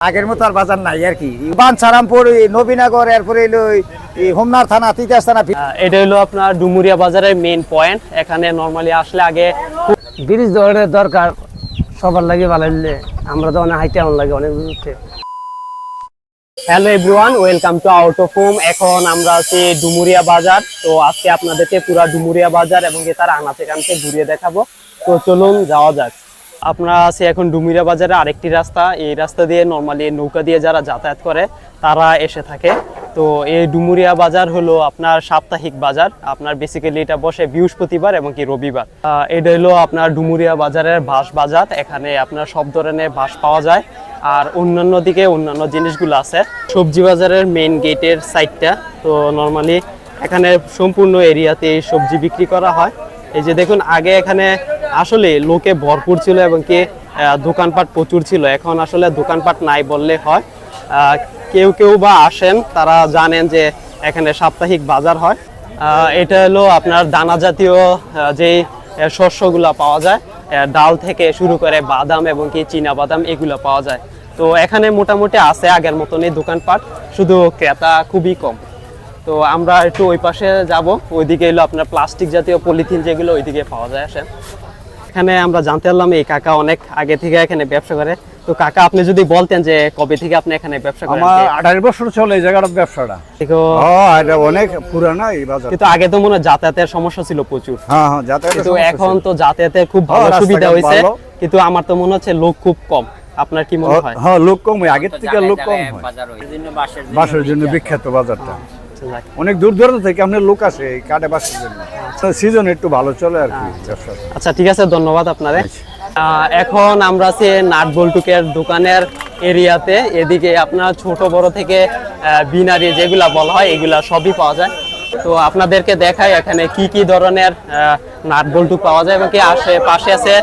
আগের মতো আর বাজার নাই আর কি। বানসারামপুর নবীনগর এরপরে এই হোমনার থানা তিতাস থানা এটা হলো আপনার ডুমুরিয়া বাজারের মেইন পয়েন্ট এখানে নর্মালি আসলে আগে ব্রিজ ধরনের দরকার সবার লাগে ভালো আমরা তো অনেক হাইটে এমন লাগে অনেক দূরতে hello everyone welcome to out of home এখন আমরা আছি ডুমুরিয়া বাজার। তো আজকে আপনাদেরকে পুরা ডুমুরিয়া বাজার এবং তার আনাচে কানচে ঘুরিয়ে দেখাবো। তো চলুন যাওয়া যাক। আপনারা আছে এখন ডুমুরিয়া বাজারে আরেকটি রাস্তা। এই রাস্তা দিয়ে নর্মালি নৌকা দিয়ে যারা যাতায়াত করে, তারা এসে থাকে। তো এই ডুমুরিয়া বাজার হলো আপনার সাপ্তাহিক বাজার। আপনার বেসিক্যালি এটা বসে বৃহস্পতিবার এবং কি রবিবার। এটা হলো আপনার ডুমুরিয়া বাজারের বাঁশ বাজার। এখানে আপনার সব ধরনের বাঁশ পাওয়া যায়। আর অন্যান্য দিকে অন্যান্য জিনিসগুলো আছে। সবজি বাজারের মেইন গেটের সাইডটা তো নর্মালি এখানে সম্পূর্ণ এরিয়াতে সবজি বিক্রি করা হয়। এই যে দেখুন, আগে এখানে আসলে লোকে ভরপুর ছিল এবং কি দোকানপাট প্রচুর ছিল। এখন আসলে দোকানপাট নাই বললে হয়। কেউ কেউ বা আসেন, তারা জানেন যে এখানে সাপ্তাহিক বাজার হয়। এটা হলো আপনার দানা জাতীয় যেই শস্যগুলা পাওয়া যায় ডাল থেকে শুরু করে বাদাম এবং কি চীনা বাদাম এগুলো পাওয়া যায়। তো এখানে মোটামুটি আছে আগের মতনই দোকানপাট, শুধু ক্রেতা খুবই কম। তো আমরা একটু ওই পাশে যাব, ওইদিকে এলো আপনার প্লাস্টিক জাতীয় পলিথিন যেগুলো, ওইদিকে পাওয়া যায় আসেন। এখানে আমরা জানতে পারলাম এই কাকা অনেক আগে থেকে এখানে ব্যবসা করে। তো কাকা আপনি যদি বলতেন যে কবে থেকে আপনি এখানে ব্যবসা করেন? আমার আঠারো বছর চলে এই জায়গাটার ব্যবসাটা। তো- ও এটা অনেক পুরানা এই বাজার। কিন্তু আগে তো মনে হয় যাতায়াতের সমস্যা ছিল প্রচুর। হ্যাঁ হ্যাঁ যাতায়াতের কিন্তু এখন তো যাতায়াতের খুব ভালো হ্যাঁ, সুবিধা রাস্তাঘাট হয়েছে কিন্তু আমার তো মনে হচ্ছে লোক খুব কম। আপনার কি মনে হয়? হ্যাঁ লোক কম হয়। আগের থেকে লোক কম হয়। বাসের জন্য বিখ্যাত বাজারটা। যাক। অনেক দূর দূরান্ত থেকে আপনার লোক আসে এই কাঠে বাসের জন্য। সিজন একটু ভালো চলে আর কি আচ্ছা ঠিক আছে ধন্যবাদ আপনারে। এখন আমরা আছি নাট বল্টুকের দোকানের এরিয়াতে। এদিকে আপনার ছোট বড় থেকে বিনারি যেগুলা বলা হয় এগুলা সবই পাওয়া যায়। তো আপনাদেরকে দেখাই এখানে কি কি ধরনের নাট বল্টু পাওয়া যায় এবং কি আসে পাশে আছে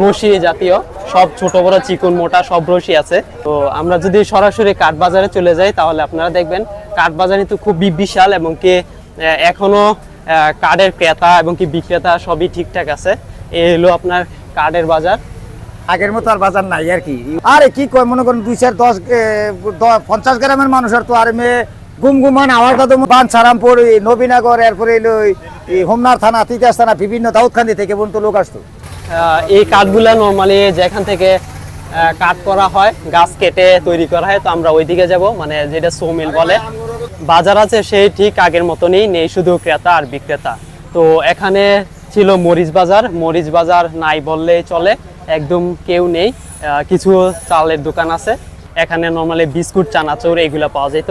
রশি জাতীয়। সব ছোট বড় চিকন মোটা সব রশি আছে। তো আমরা যদি সরাসরি কাঠ বাজারে চলে যাই, তাহলে আপনারা দেখবেন কাঠ বাজার কিন্তু খুবই বিশাল এবং কি এখনও কাঠের ক্রেতা এবং কি বিক্রেতা সবই ঠিকঠাক আছে। এই হলো আপনার কাঠের বাজার। আগের মতো আর বাজার নাই আর কি। আরে কি কয়, মনে করেন দুই চার দশ পঞ্চাশ গ্রামের মানুষের তো আর মেয়ে গুম গুমান আওয়াজটা তো বানসারামপুর নবীনগর, এরপরে এলো হোমনার থানা, তিতাস থানা, বিভিন্ন দাউদখান্দি থেকে পর্যন্ত লোক আসতো। এই কাঠগুলা নর্মালি যেখান থেকে কাঠ করা হয়, গাছ কেটে তৈরি করা হয়, তো আমরা ওইদিকে যাব মানে যেটা সোমিল বলে। বাজার আছে সেই ঠিক আগের মতনই, নেই শুধু ক্রেতা আর বিক্রেতা। তো এখানে ছিল মরিচ বাজার মরিচ বাজার নাই বললেই চলে, একদম কেউ নেই কিছু চালের দোকান আছে। এখানে নর্মালি বিস্কুট, চানাচুর এগুলো পাওয়া যেত।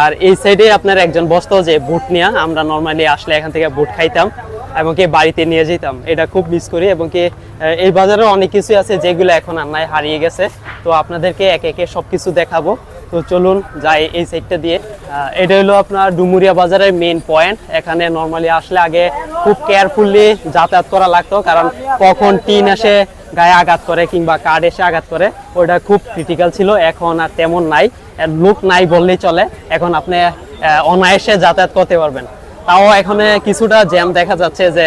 আর এই সাইডে আপনার একজন বসতো যে, বুট নিয়ে, আমরা নর্মালি আসলে এখান থেকে বুট খাইতাম। এবং কি বাড়িতে নিয়ে যেতাম। এটা খুব মিস করি এবং কি এই বাজারে অনেক কিছু আছে যেগুলো এখন আর নাই, হারিয়ে গেছে। তো আপনাদেরকে একে একে সব কিছু দেখাবো। তো চলুন যাই এই সাইডটা দিয়ে। এটা হলো আপনার ডুমুরিয়া বাজারের মেন পয়েন্ট এখানে নর্মালি আসলে আগে খুব কেয়ারফুলি যাতায়াত করা লাগতো, কারণ কখন টিন এসে গায়ে আঘাত করে কিংবা কার্ড এসে আঘাত করে, ওটা খুব ক্রিটিক্যাল ছিল। এখন আর তেমন নাই। লোক নাই বললেই চলে। এখন আপনি অনায়াসে যাতায়াত করতে পারবেন। তাও এখানে কিছুটা জ্যাম দেখা যাচ্ছে যে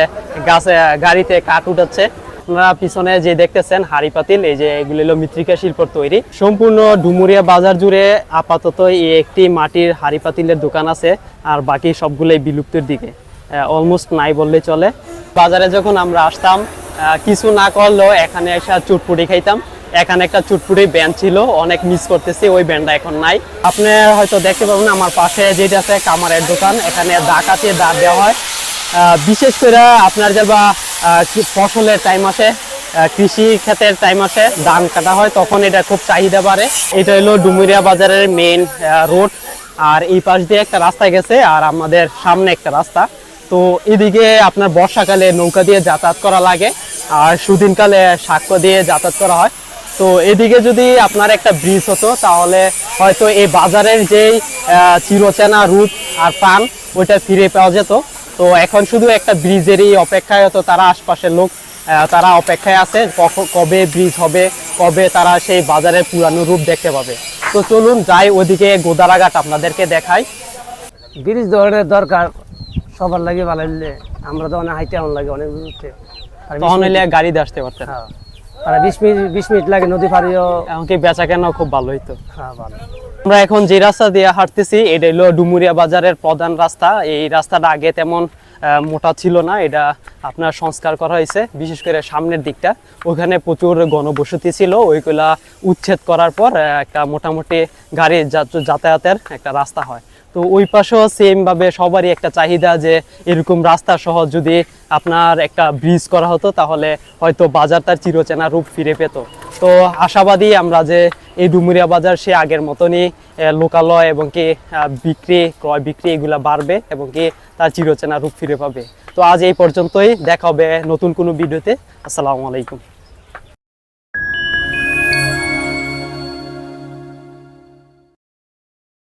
গাছে, গাড়িতে কাঠ উঠাচ্ছে। আপনারা পিছনে যে দেখতেছেন হাড়ি পাতিল, এই যে এগুলো হলো মৃত্তিকা শিল্পর তৈরি। সম্পূর্ণ ডুমুরিয়া বাজার জুড়ে আপাতত এই একটি মাটির হাড়ি পাতিলের দোকান আছে, আর বাকি সবগুলোই বিলুপ্তির দিকে। অলমোস্ট নাই বললে চলে। বাজারে যখন আমরা আসতাম কিছু না করলেও এখানে এসে চুটপুটি খাইতাম। এখানে একটা চুটপুটি ব্যান্ড ছিল, অনেক মিস করতেছি, ওই ব্যান্ডটা এখন নাই। আপনি হয়তো দেখতে পাবেন আমার পাশে যেটা আছে, কামারের দোকান, এখানে দাগ আছে দাঁত দেওয়া হয়। বিশেষ করে আপনার যে বা ফসলের টাইম আসে কৃষি ক্ষেতের টাইম আসে, ধান কাটা হয়, তখন এটা খুব চাহিদা বাড়ে। এটা হলো ডুমুরিয়া বাজারের মেইন রোড আর এই পাশ দিয়ে একটা রাস্তা গেছে, আর আমাদের সামনে একটা রাস্তা। তো এদিকে আপনার বর্ষাকালে নৌকা দিয়ে যাতায়াত করা লাগে, আর সুদিনকালে সাক্ষ্য দিয়ে যাতায়াত করা হয়। তো এদিকে যদি আপনার একটা ব্রিজ হতো তাহলে হয়তো এই বাজারের যেই চিরচেনা রূপ আর প্রাণ ওইটা ফিরে পাওয়া যেত। তো এখন শুধু একটা ব্রিজেরই অপেক্ষায় হতো তারা আশপাশের লোক তারা অপেক্ষায় আছে কবে ব্রিজ হবে কবে তারা সেই বাজারের পুরানো রূপ দেখতে পাবে। তো চলুন যাই ওদিকে গোদারাঘাট আপনাদেরকে দেখাই। ব্রিজ ধরনের দরকার সবার লাগে ভালো আমরা তো অনেক হাইটে এমন লাগে অনেক দূরতে তখন হইলে গাড়িতে আসতে পারতেন। হ্যাঁ। আর বিশ মিনিট বিশ মিনিট লাগে নদী পাড়িও এমনকি বেচা কেনা খুব ভালো হইতো। হ্যাঁ ভালো। আমরা এখন যে রাস্তা দিয়ে হাঁটতেছি এটা হলো ডুমুরিয়া বাজারের প্রধান রাস্তা। এই রাস্তাটা আগে তেমন মোটা ছিল না এটা আপনার সংস্কার করা হয়েছে বিশেষ করে সামনের দিকটা। ওখানে প্রচুর গণবসতি ছিল ওইগুলা উচ্ছেদ করার পর একটা মোটামুটি গাড়ি যাতায়াতের একটা রাস্তা হয়। তো ওই পাশেও সেম ভাবে সবারই একটা চাহিদা যে এরকম রাস্তা সহ যদি আপনার একটা ব্রিজ করা হতো, তাহলে হয়তো বাজার তার চিরচেনা রূপ ফিরে পেত। তো আশাবাদী আমরা যে এই ডুমুরিয়া বাজার সে আগের মতনই লোকালয় এবং কি বিক্রি, ক্রয় বিক্রি এগুলা বাড়বে এবং কি তার চিরচেনা রূপ ফিরে পাবে। তো আজ এই পর্যন্তই, দেখা হবে নতুন কোনো ভিডিওতে। আসসালামু আলাইকুম।